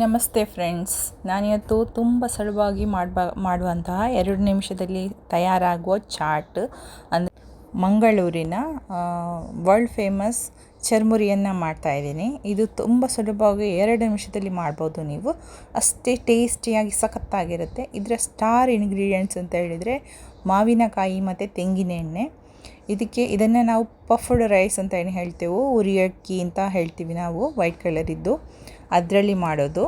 ನಮಸ್ತೆ ಫ್ರೆಂಡ್ಸ್. ನಾನಿವತ್ತು ತುಂಬ ಸುಲಭವಾಗಿ ಮಾಡ್ಬ, ಮಾಡುವಂತಹ ಎರಡು ನಿಮಿಷದಲ್ಲಿ ತಯಾರಾಗುವ ಚಾಟ್ ಅಂದರೆ ಮಂಗಳೂರಿನ ವರ್ಲ್ಡ್ ಫೇಮಸ್ ಚರ್ಮುರಿಯನ್ನು ಮಾಡ್ತಾಯಿದ್ದೀನಿ ಇದು ತುಂಬ ಸುಲಭವಾಗಿ ಎರಡು ನಿಮಿಷದಲ್ಲಿ ಮಾಡ್ಬೋದು ನೀವು. ಅಷ್ಟೇ ಟೇಸ್ಟಿಯಾಗಿ ಸಖತ್ತಾಗಿರುತ್ತೆ. ಇದರ ಸ್ಟಾರ್ ಇಂಗ್ರೀಡಿಯೆಂಟ್ಸ್ ಅಂತ ಹೇಳಿದರೆ ಮಾವಿನಕಾಯಿ ಮತ್ತು ತೆಂಗಿನ ಎಣ್ಣೆ. ಇದಕ್ಕೆ ಇದನ್ನು ನಾವು ಪಫ್ಡ್ ರೈಸ್ ಅಂತ ಏನು ಹೇಳ್ತೇವೆ ಉರಿ ಅಕ್ಕಿ ಅಂತ ಹೇಳ್ತೀವಿ ನಾವು, ವೈಟ್ ಕಲರಿದ್ದು. ಅದರಲ್ಲಿ ಮಾಡೋದು.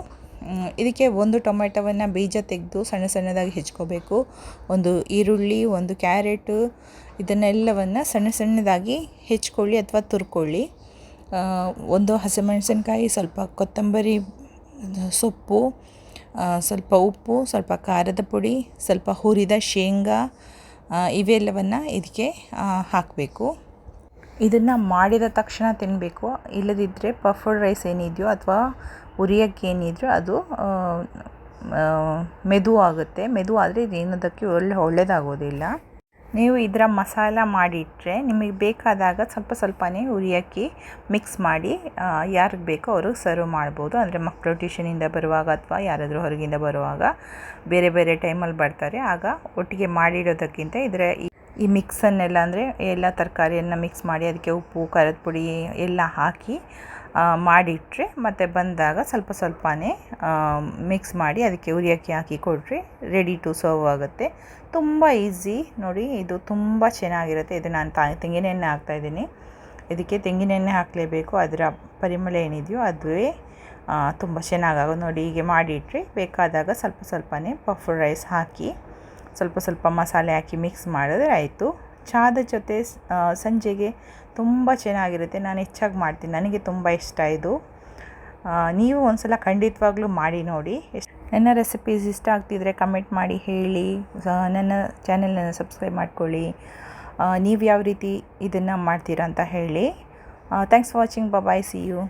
ಇದಕ್ಕೆ ಒಂದು ಟೊಮೆಟೊವನ್ನು ಬೀಜ ತೆಗೆದು ಸಣ್ಣ ಸಣ್ಣದಾಗಿ ಹೆಚ್ಕೋಬೇಕು. ಒಂದು ಈರುಳ್ಳಿ, ಒಂದು ಕ್ಯಾರೆಟು, ಇದನ್ನೆಲ್ಲವನ್ನು ಸಣ್ಣ ಸಣ್ಣದಾಗಿ ಹೆಚ್ಕೊಳ್ಳಿ ಅಥವಾ ತುರ್ಕೊಳ್ಳಿ. ಒಂದು ಹಸಿಮೆಣಸಿನ್ಕಾಯಿ, ಸ್ವಲ್ಪ ಕೊತ್ತಂಬರಿ, ಸೊಪ್ಪು ಸ್ವಲ್ಪ ಉಪ್ಪು, ಸ್ವಲ್ಪ ಖಾರದ ಪುಡಿ, ಸ್ವಲ್ಪ ಹುರಿದ ಶೇಂಗಾ ಇವೆಲ್ಲವನ್ನು ಇದಕ್ಕೆ ಹಾಕಬೇಕು. ಇದನ್ನು ಮಾಡಿದ ತಕ್ಷಣ ತಿನ್ನಬೇಕು ಇಲ್ಲದಿದ್ದರೆ ಪಫ್ಡ್ ರೈಸ್ ಏನಿದೆಯೋ ಅಥವಾ ಉರಿಯಕ್ಕೆ ಏನಿದೆಯೋ ಅದು ಮೆದು ಆಗುತ್ತೆ. ಮೆದು ಆದರೆ ಇದೇನೋದಕ್ಕೆ ಒಳ್ಳೆ ಒಳ್ಳೆಯದಾಗೋದಿಲ್ಲ ನೀವು ಇದರ ಮಸಾಲ ಮಾಡಿಟ್ಟರೆ ನಿಮಗೆ ಬೇಕಾದಾಗ ಸ್ವಲ್ಪ ಸ್ವಲ್ಪನೇ ಉರಿಯಕ್ಕಿ ಮಿಕ್ಸ್ ಮಾಡಿ ಯಾರಿಗೆ ಬೇಕೋ ಅವರು ಸರ್ವ್ ಮಾಡ್ಬೋದು. ಅಂದರೆ ಮಕ್ಕಳು ಟ್ಯೂಷನಿಂದ ಬರುವಾಗ ಅಥವಾ ಯಾರಾದರೂ ಹೊರಗಿಂದ ಬರುವಾಗ ಬೇರೆ ಬೇರೆ ಟೈಮಲ್ಲಿ ಬರ್ತಾರೆ. ಆಗ ಒಟ್ಟಿಗೆ ಮಾಡಿಡೋದಕ್ಕಿಂತ ಇದರ ಈ- ಮಿಕ್ಸನ್ನೆಲ್ಲ ಅಂದರೆ ಎಲ್ಲ ತರಕಾರಿಯನ್ನು ಮಿಕ್ಸ್ ಮಾಡಿ ಅದಕ್ಕೆ ಉಪ್ಪು, ಖಾರದ ಪುಡಿ ಎಲ್ಲ ಹಾಕಿ ಮಾಡಿಟ್ಟರೆ ಮತ್ತು ಬಂದಾಗ ಸ್ವಲ್ಪ ಸ್ವಲ್ಪನೇ ಮಿಕ್ಸ್ ಮಾಡಿ ಅದಕ್ಕೆ ಉರಿಯಕ್ಕೆ ಹಾಕಿ ಕೊಟ್ಟರೆ ರೆಡಿ ಟು ಸರ್ವ್ ಆಗುತ್ತೆ. ತುಂಬ ಈಸಿ ನೋಡಿ, ಇದು ತುಂಬ ಚೆನ್ನಾಗಿರುತ್ತೆ. ಇದು ನಾನು ತಾ, ತೆಂಗಿನೆಣ್ಣೆ ಹಾಕ್ತಾಯಿದ್ದೀನಿ ಇದಕ್ಕೆ ತೆಂಗಿನೆಣ್ಣೆ ಹಾಕಲೇಬೇಕು. ಅದರ ಪರಿಮಳ ಏನಿದೆಯೋ ಅದುವೇ ತುಂಬ ಚೆನ್ನಾಗಾಗೋದು ನೋಡಿ. ಹೀಗೆ ಮಾಡಿಟ್ರೆ ಬೇಕಾದಾಗ ಸ್ವಲ್ಪ ಸ್ವಲ್ಪನೇ ಪಫ್ ರೈಸ್ ಹಾಕಿ ಸ್ವಲ್ಪ ಸ್ವಲ್ಪ ಮಸಾಲೆ ಹಾಕಿ ಮಿಕ್ಸ್ ಮಾಡಿದ್ರೆ ಆಯಿತು. ಚಾದ ಜೊತೆ ಸಂಜೆಗೆ ತುಂಬ ಚೆನ್ನಾಗಿರುತ್ತೆ. ನಾನು ಹೆಚ್ಚಾಗಿ ಮಾಡ್ತೀನಿ. ನನಗೆ ತುಂಬ ಇಷ್ಟ ಇದು. ನೀವು ಒಂದ್ಸಲ ಖಂಡಿತವಾಗ್ಲೂ ಮಾಡಿ ನೋಡಿ. ನನ್ನ ರೆಸಿಪೀಸ್ ಇಷ್ಟ ಆಗ್ತಿದ್ರೆ ಕಮೆಂಟ್ ಮಾಡಿ, ಹೇಳಿ. ನನ್ನ ಚಾನೆಲನ್ನು ಸಬ್ಸ್ಕ್ರೈಬ್ ಮಾಡ್ಕೊಳ್ಳಿ. ನೀವು ಯಾವ ರೀತಿ ಇದನ್ನು ಮಾಡ್ತೀರಾ ಅಂತ ಹೇಳಿ. Thanks for watching bye see you